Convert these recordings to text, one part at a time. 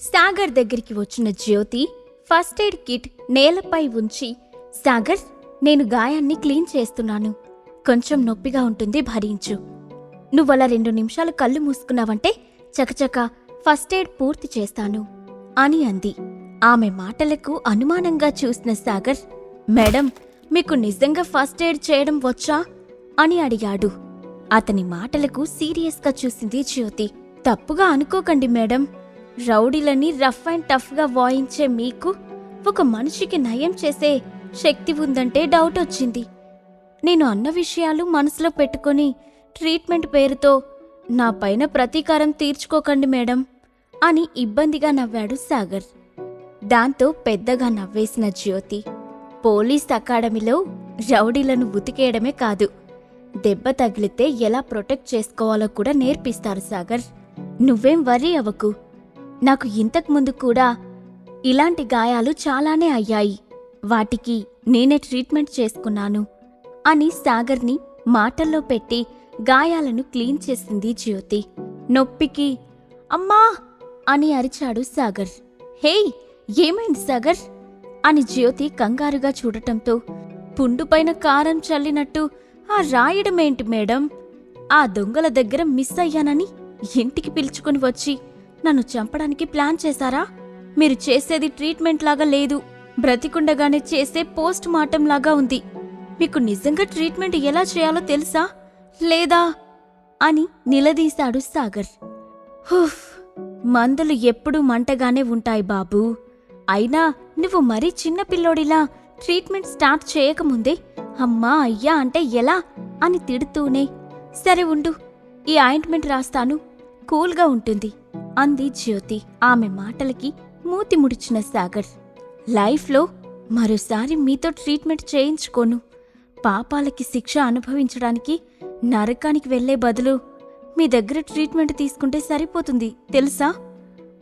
సాగర్ దగ్గరికి వచ్చిన జ్యోతి first aid kit నేలపై ఉంచి సాగర్ నేను గాయాన్ని క్లీన్ చేస్తున్నాను. కొంచెం నొప్పిగా ఉంటుంది భరించు. నువ్వలా రెండు నిమిషాలు కళ్ళు మూసుకున్నావంటే చకచక ఫస్ట్ ఎయిడ్ పూర్తి చేస్తాను అని అంది. ఆమె మాటలకు అనుమానంగా చూసిన సాగర్ మేడం మీకు నిజంగా ఫస్ట్ ఎయిడ్ చేయడం వచ్చా? అని అడిగాడు. అతని మాటలకు సీరియస్గా చూసింది జ్యోతి. తప్పుగా అనుకోకండి మేడం. రౌడీలని రఫ్ అండ్ టఫ్గా వాయించే మీకు ఒక మనిషికి నయం చేసే శక్తి ఉందంటే డౌట్ వచ్చింది. నేను అన్న విషయాలు మనసులో పెట్టుకొని ట్రీట్మెంట్ పేరుతో నా పైన ప్రతీకారం తీర్చుకోకండి మేడం అని ఇబ్బందిగా నవ్వాడు సాగర్. దాంతో పెద్దగా నవ్వేసిన జ్యోతి పోలీస్ అకాడమీలో రౌడీలను ఉతికేయడమే కాదు దెబ్బ తగిలితే ఎలా ప్రొటెక్ట్ చేసుకోవాలో కూడా నేర్పిస్తారు సాగర్. నువ్వేం వర్రీ అవ్వకు. నాకు ఇంతకుముందు కూడా ఇలాంటి గాయాలు చాలానే అయ్యాయి. వాటికి నేనే ట్రీట్మెంట్ చేసుకున్నాను అని సాగర్ని మాటల్లో పెట్టి గాయాలను క్లీన్ చేసింది జ్యోతి. నొప్పికి అమ్మా! అని అరిచాడు సాగర్. హేయ్! ఏమైంది సాగర్? అని జ్యోతి కంగారుగా చూడటంతో పుండుపైన కారం చల్లినట్టు ఆ రాయడమేంటి మేడం? ఆ దొంగల దగ్గర మిస్ అయ్యానని ఇంటికి పిలుచుకుని వచ్చి నన్ను చంపడానికి ప్లాన్ చేశారా? మీరు చేసేది ట్రీట్మెంట్ లాగా లేదు. బ్రతికుండగానే చేసే పోస్ట్ మార్టం లాగా ఉంది. మీకు నిజంగా ట్రీట్మెంట్ ఎలా చేయాలో తెలుసా? లేదా? అని నిలదీశాడు సాగర్. హుఫ్ మందులు ఎప్పుడూ మంటగానే ఉంటాయి బాబూ. అయినా నువ్వు మరీ చిన్న పిల్లోడిలా ట్రీట్మెంట్ స్టార్ట్ చేయకముందే అమ్మా అయ్యా అంటే ఎలా? అని తిడుతూనే సరే ఉండు ఈ ఆయింట్మెంట్ రాస్తాను. కూల్గా ఉంటుంది. అంది జ్యోతి. ఆమె మాటలకి మూతి ముడిచిన సాగర్. లైఫ్లో మరోసారి మీతో ట్రీట్మెంట్ చేయించుకోను. పాపాలకి శిక్ష అనుభవించడానికి నరకానికి వెళ్ళే బదులు మీ దగ్గర ట్రీట్మెంట్ తీసుకుంటే సరిపోతుంది తెలుసా?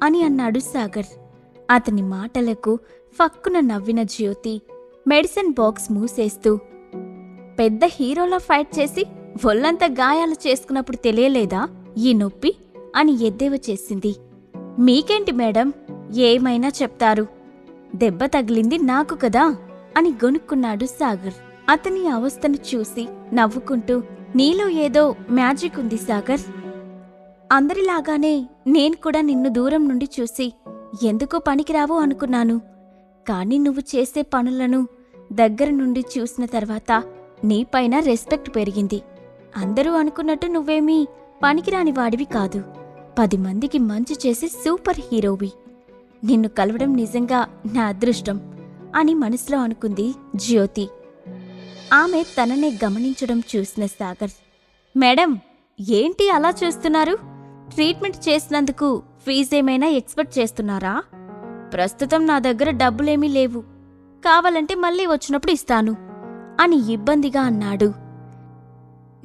అని అన్నాడు సాగర్. అతని మాటలకు ఫక్కున నవ్విన జ్యోతి మెడిసిన్ బాక్స్ మూసేస్తూ పెద్ద హీరోలా ఫైట్ చేసి ఒళ్ళంతా గాయాలు చేసుకున్నప్పుడు తెలియలేదా? ఈ నొప్పి అని ఎద్దేవా చేసింది. మీకేంటి మేడం? ఏమైనా చెప్తారు? దెబ్బ తగిలింది నాకు కదా? అని గొనుక్కున్నాడు సాగర్. అతని అవస్థను చూసి నవ్వుకుంటూ నీలో ఏదో మ్యాజిక్ ఉంది సాగర్. అందరిలాగానే నేను కూడా నిన్ను దూరం నుండి చూసి ఎందుకో పనికిరావు అనుకున్నాను. కానీ నువ్వు చేసే పనులను దగ్గర నుండి చూసిన తర్వాత నీపైన రెస్పెక్ట్ పెరిగింది. అందరూ అనుకున్నట్టు నువ్వేమీ పనికిరాని వాడివి కాదు. పది మందికి మంచి చేసే సూపర్ హీరోవి. నిన్ను కలవడం నిజంగా నా అదృష్టం అని మనసులో అనుకుంది జ్యోతి. ఆమె తననే గమనించడం చూసిన సాగర్. మేడం ఏంటి అలా చూస్తున్నారు? ట్రీట్మెంట్ చేసినందుకు ఫీజేమైనా ఎక్స్పెక్ట్ చేస్తున్నారా? ప్రస్తుతం నా దగ్గర డబ్బులేమీ లేవు. కావాలంటే మళ్ళీ వచ్చినప్పుడు ఇస్తాను అని ఇబ్బందిగా అన్నాడు.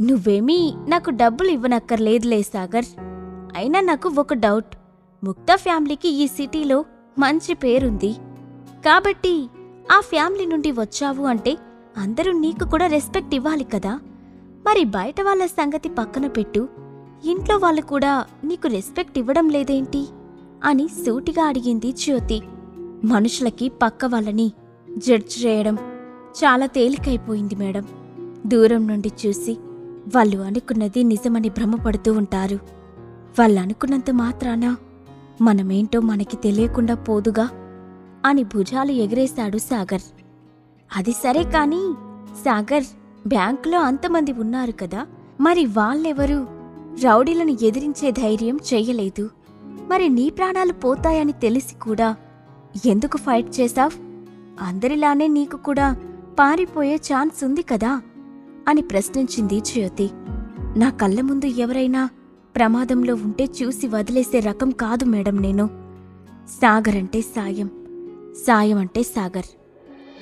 నువ్వేమీ నాకు డబ్బులు ఇవ్వనక్కర్లేదులే సాగర్. అయినా నాకు ఒక డౌట్. ముక్తా ఫ్యామిలీకి ఈ సిటీలో మంచి పేరుంది. కాబట్టి ఆ ఫ్యామిలీ నుండి వచ్చావు అంటే అందరూ నీకు కూడా రెస్పెక్ట్ ఇవ్వాలి కదా. మరి బయట వాళ్ళ సంగతి పక్కన పెట్టు. ఇంట్లో వాళ్ళు కూడా నీకు రెస్పెక్ట్ ఇవ్వడం లేదేంటి? అని సూటిగా అడిగింది జ్యోతి. మనుషులకి పక్క వాళ్ళని జడ్జ్ చేయడం చాలా తేలికైపోయింది మేడం. దూరం నుండి చూసి వాళ్ళు అనుకున్నది నిజమని భ్రమపడుతూ ఉంటారు. వాళ్ళు అనుకున్నంత మాత్రాన మనమేంటో మనకి తెలియకుండా పోదుగా అని భుజాలు ఎగిరేశాడు సాగర్. అది సరే కాని సాగర్ బ్యాంకులో అంతమంది ఉన్నారు కదా మరి వాళ్ళెవరు? రౌడీలను ఎదిరించే ధైర్యం చెయ్యలేదు మరి నీ ప్రాణాలు పోతాయని తెలిసి కూడా ఎందుకు ఫైట్ చేశావ్? అందరిలానే నీకు కూడా పారిపోయే ఛాన్స్ ఉంది కదా అని ప్రశ్నించింది జ్యోతి. నా కళ్ళ ముందు ఎవరైనా ప్రమాదంలో ఉంటే చూసి వదిలేసే రకం కాదు మేడం నేను. సాగర్ అంటే సాయం. సాయం అంటే సాగర్.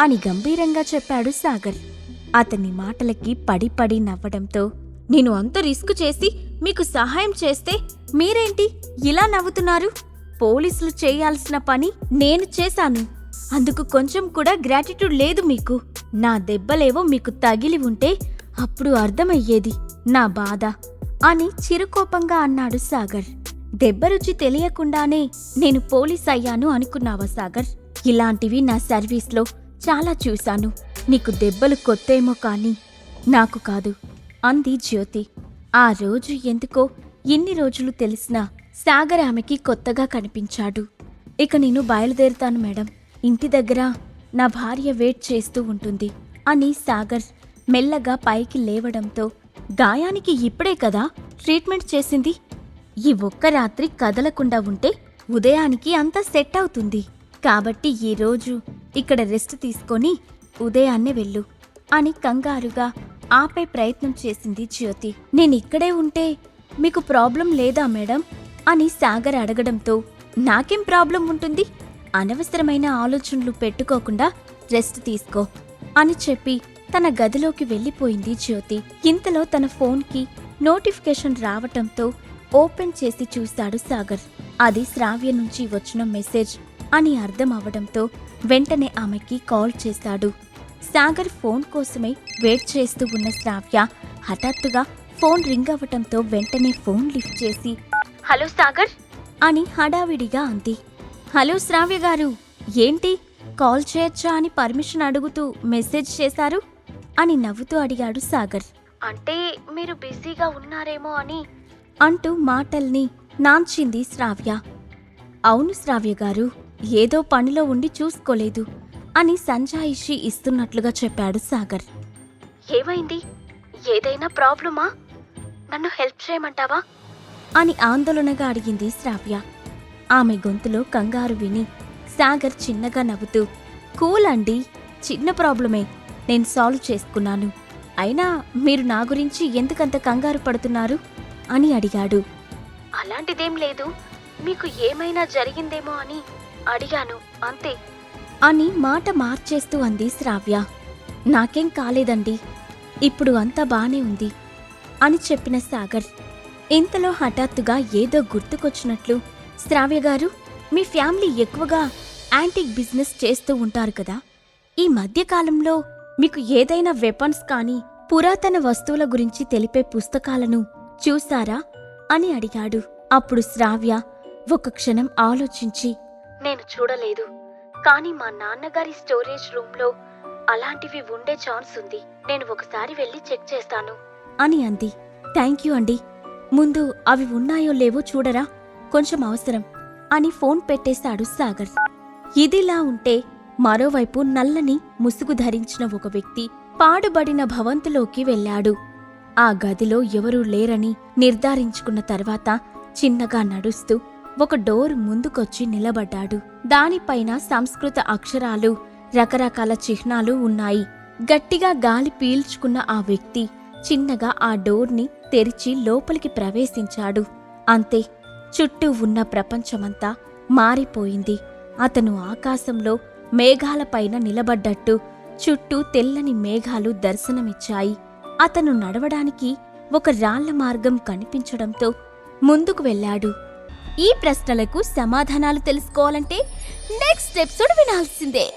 అని గంభీరంగా చెప్పాడు సాగర్. అతని మాటలకి పడి పడి నవ్వడంతో నేను అంత రిస్క్ చేసి మీకు సహాయం చేస్తే మీరేంటి ఇలా నవ్వుతున్నారు? పోలీసులు చేయాల్సిన పని నేను చేశాను. అందుకు కొంచెం కూడా గ్రాటిట్యూడ్ లేదు మీకు. నా దెబ్బలేవో మీకు తగిలి ఉంటే అప్పుడు అర్థమయ్యేది. నా బాధ. అని చిరుకోపంగా అన్నాడు సాగర్. దెబ్బ రుచి తెలియకుండానే నేను పోలీస్ అయ్యాను అనుకున్నావా సాగర్? ఇలాంటివి నా సర్వీస్లో చాలా చూశాను. నీకు దెబ్బలు కొత్తేమో కానీ నాకు కాదు అంది జ్యోతి. ఆ రోజు ఎందుకో ఇన్ని రోజులు తెలిసినా సాగర్ ఆమెకి కొత్తగా కనిపించాడు. ఇక నేను బయలుదేరుతాను మేడం. ఇంటి దగ్గర నా భార్య వెయిట్ చేస్తూ ఉంటుంది అని సాగర్ మెల్లగా పైకి లేవడంతో గాయానికి ఇప్పుడే కదా ట్రీట్మెంట్ చేసింది. ఈ ఒక్క రాత్రి కదలకుండా ఉంటే ఉదయానికి అంతా సెట్ అవుతుంది. కాబట్టి ఈ రోజు ఇక్కడ రెస్ట్ తీసుకొని ఉదయాన్నే వెళ్ళు అని కంగారుగా ఆపే ప్రయత్నం చేసింది జ్యోతి. నేనిక్కడే ఉంటే మీకు ప్రాబ్లం లేదా మేడం? అని సాగర్ అడగడంతో నాకేం ప్రాబ్లం ఉంటుంది? అనవసరమైన ఆలోచనలు పెట్టుకోకుండా రెస్ట్ తీసుకో అని చెప్పి తన గదిలోకి వెళ్ళిపోయింది జ్యోతి. ఇంతలో తన ఫోన్కి నోటిఫికేషన్ రావటంతో ఓపెన్ చేసి చూశాడు సాగర్. అది శ్రావ్య నుంచి వచ్చిన మెసేజ్ అని అర్థం అవడంతో వెంటనే ఆమెకి కాల్ చేశాడు. సాగర్ ఫోన్ కోసమే వెయిట్ చేస్తూ ఉన్న శ్రావ్య హఠాత్తుగా ఫోన్ రింగ్ అవ్వటంతో వెంటనే ఫోన్ లిఫ్ట్ చేసి హలో సాగర్ అని హడావిడిగా అంది. హలో శ్రావ్య గారు ఏంటి? కాల్ చేయొచ్చా అని పర్మిషన్ అడుగుతూ మెసేజ్ చేశారు? అని నవ్వుతూ అడిగాడు సాగర్. అంటే మీరు బిజీగా ఉన్నారేమో అని? అంటూ మాటల్ని నాంచింది శ్రావ్య. అవును శ్రావ్య గారు ఏదో పనిలో ఉండి చూసుకోలేదు అని సంజాయిషి ఇస్తున్నట్లుగా చెప్పాడు సాగర్. ఏమైంది? ఏదైనా ప్రాబ్లమా? నన్ను హెల్ప్ చేయమంటావా? అని ఆందోళనగా అడిగింది శ్రావ్య. ఆమె గొంతులో కంగారు విని సాగర్ చిన్నగా నవ్వుతూ కూల్ అండి చిన్న ప్రాబ్లమే నేను సాల్వ్ చేసుకున్నాను. అయినా మీరు నా గురించి ఎందుకంత కంగారు పడుతున్నారు? అని అడిగాడు. అలాంటిదేం లేదు. మీకు ఏమైనా జరిగిందేమో అని అడిగాను. అంతే. అని మాట మార్చేస్తూ అంది శ్రావ్య. నాకేం కాలేదండి. ఇప్పుడు అంతా బానే ఉంది అని చెప్పిన సాగర్. ఇంతలో హఠాత్తుగా ఏదో గుర్తుకొచ్చినట్లు శ్రావ్య గారు మీ ఫ్యామిలీ ఎక్కువగా యాంటిక్ బిజినెస్ చేస్తూ ఉంటారు కదా. ఈ మధ్యకాలంలో మీకు ఏదైనా వెపన్స్ కానీ పురాతన వస్తువుల గురించి తెలిపే పుస్తకాలను చూసారా అని అడిగాడు. అప్పుడు శ్రావ్య ఒక క్షణం ఆలోచించి నేను చూడలేదు. కానీ మా నాన్నగారి స్టోరేజ్ రూమ్లో అలాంటివి ఉండే ఛాన్స్ ఉంది. నేను ఒకసారి వెళ్ళి చెక్ చేస్తాను. అని అంది. థ్యాంక్ యూ అండి. ముందు అవి ఉన్నాయో లేవో చూడరా? కొంచెం అవసరం. అని ఫోన్ పెట్టేశాడు సాగర్. ఇదిలా ఉంటే మరోవైపు నల్లని ముసుగు ధరించిన ఒక వ్యక్తి పాడుబడిన భవంతులోకి వెళ్ళాడు. ఆ గదిలో ఎవరూ లేరని నిర్ధారించుకున్న తర్వాత చిన్నగా నడుస్తూ ఒక డోర్ ముందుకొచ్చి నిలబడ్డాడు. దానిపైన సంస్కృత అక్షరాలు రకరకాల చిహ్నాలు ఉన్నాయి. గట్టిగా గాలి పీల్చుకున్న ఆ వ్యక్తి చిన్నగా ఆ డోర్ని తెరిచి లోపలికి ప్రవేశించాడు. అంతే చుట్టూ ఉన్న ప్రపంచమంతా మారిపోయింది. అతను ఆకాశంలో మేఘాలపైన నిలబడ్డట్టు చుట్టూ తెల్లని మేఘాలు దర్శనమిచ్చాయి. అతను నడవడానికి ఒక రాళ్ళ మార్గం కనిపించడంతో ముందుకు వెళ్ళాడు. ఈ ప్రశ్నలకు సమాధానాలు తెలుసుకోవాలంటే నెక్స్ట్ ఎపిసోడ్ వినాల్సిందే.